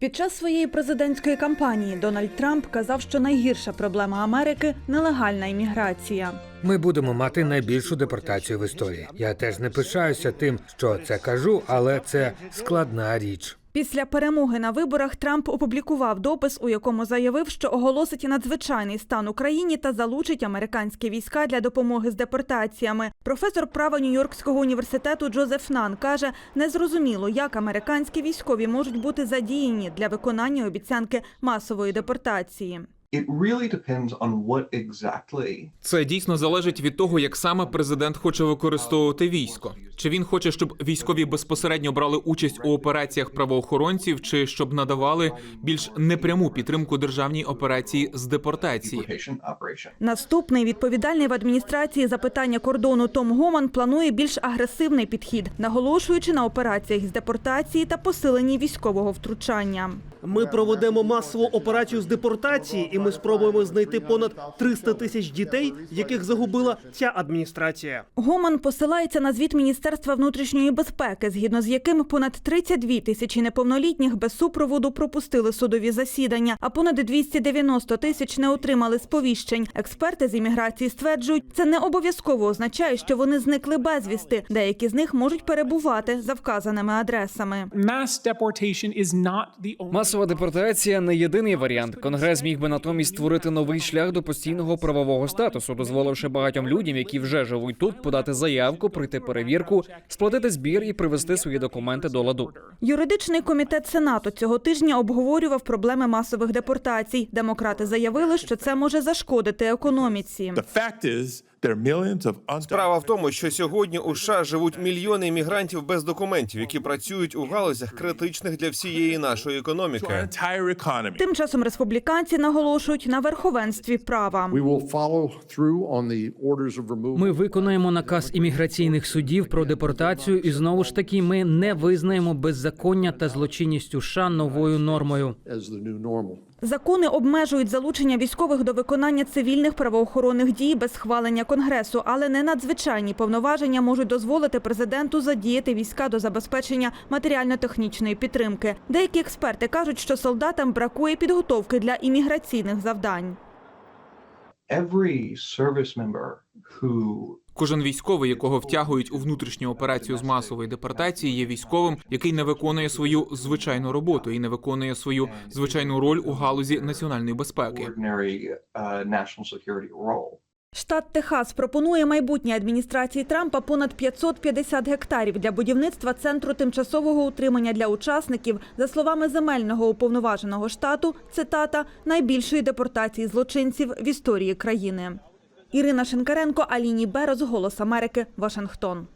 Під час своєї президентської кампанії Дональд Трамп казав, що найгірша проблема Америки нелегальна імміграція. Ми будемо мати найбільшу депортацію в історії. Я теж не пишаюся тим, що це кажу, але це складна річ. Після перемоги на виборах Трамп опублікував допис, у якому заявив, що оголосить надзвичайний стан Україні та залучить американські війська для допомоги з депортаціями. Професор права Нью-Йоркського університету Джозеф Нан каже, незрозуміло, як американські військові можуть бути задіяні для виконання обіцянки масової депортації. It really depends on what exactly Це дійсно залежить від того, як саме президент хоче використовувати військо. Чи він хоче, щоб військові безпосередньо брали участь у операціях правоохоронців, чи щоб надавали більш непряму підтримку державній операції з депортації? Наступний відповідальний в адміністрації за питання кордону Том Гоман планує більш агресивний підхід, наголошуючи на операціях з депортації та посиленні військового втручання. Ми проведемо масову операцію з депортації, і ми спробуємо знайти понад 300 тисяч дітей, яких загубила ця адміністрація. Гоман посилається на звіт Міністерства внутрішньої безпеки, згідно з яким понад 32 тисячі неповнолітніх без супроводу пропустили судові засідання, а понад 290 тисяч не отримали сповіщень. Експерти з імміграції стверджують, це не обов'язково означає, що вони зникли безвісти. Деякі з них можуть перебувати за вказаними адресами. mass Масова депортація не єдиний варіант. Конгрес міг би натомість створити новий шлях до постійного правового статусу, дозволивши багатьом людям, які вже живуть тут, подати заявку, пройти перевірку, сплатити збір і привести свої документи до ладу. Юридичний комітет Сенату цього тижня обговорював проблеми масових депортацій. Демократи заявили, що це може зашкодити економіці. Справа в тому, що сьогодні у США живуть мільйони іммігрантів без документів, які працюють у галузях критичних для всієї нашої економіки. entire. Тим часом республіканці наголошують на верховенстві права. We will follow through on the orders of removal. Ми виконаємо наказ імміграційних судів про депортацію, і знову ж таки ми не визнаємо беззаконня та злочинність у США новою нормою. Закони обмежують залучення військових до виконання цивільних правоохоронних дій без схвалення конгресу, але не надзвичайні повноваження можуть дозволити президенту задіяти війська до забезпечення матеріально-технічної підтримки. Деякі експерти кажуть, що солдатам бракує підготовки для імміграційних завдань. Кожен військовий, якого втягують у внутрішню операцію з масової депортації, є військовим, який не виконує свою звичайну роботу і не виконує свою звичайну роль у галузі національної безпеки. Штат Техас пропонує майбутній адміністрації Трампа понад 550 гектарів для будівництва центру тимчасового утримання для учасників, за словами земельного уповноваженого штату, цитата найбільшої депортації злочинців в історії країни. Ірина Шенкаренко, Аліні Берез, Голос Америки, Вашингтон.